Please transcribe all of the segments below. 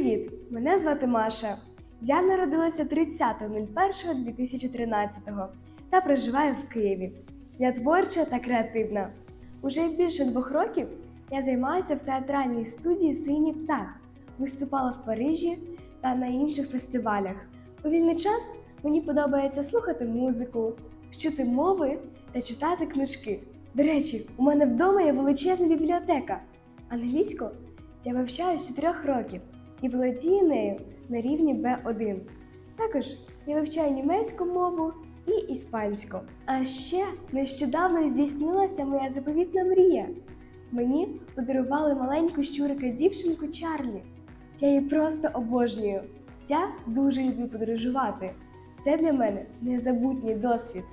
Привіт! Мене звати Маша. Я народилася 30.01.2013 та проживаю в Києві. Я творча та креативна. Уже більше двох років я займаюся в театральній студії Синій птах, виступала в Парижі та на інших фестивалях. У вільний час мені подобається слухати музику, вчити мови та читати книжки. До речі, у мене вдома є величезна бібліотека. Англійську я вивчаю з 4 років і володію нею на рівні B1. Також я вивчаю німецьку мову і іспанську. А ще нещодавно здійснилася моя заповітна мрія. Мені подарували маленьку щурика дівчинку Чарлі. Я її просто обожнюю. Я дуже люблю подорожувати. Це для мене незабутній досвід.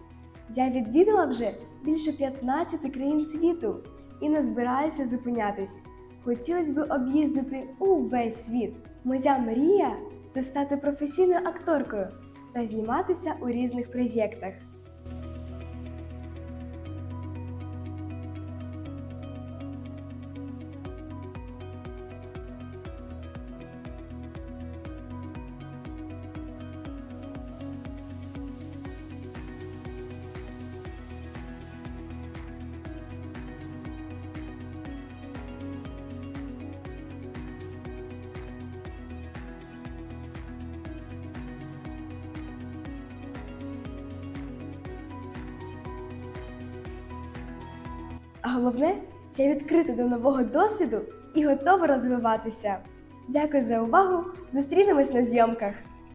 Я відвідала вже більше 15 країн світу і не збираюся зупинятись. Хотілося б об'їздити увесь світ. Моя мрія це стати професійною акторкою та зніматися у різних проєктах. А головне, це відкрити до нового досвіду і готова розвиватися. Дякую за увагу! Зустрінемось на зйомках!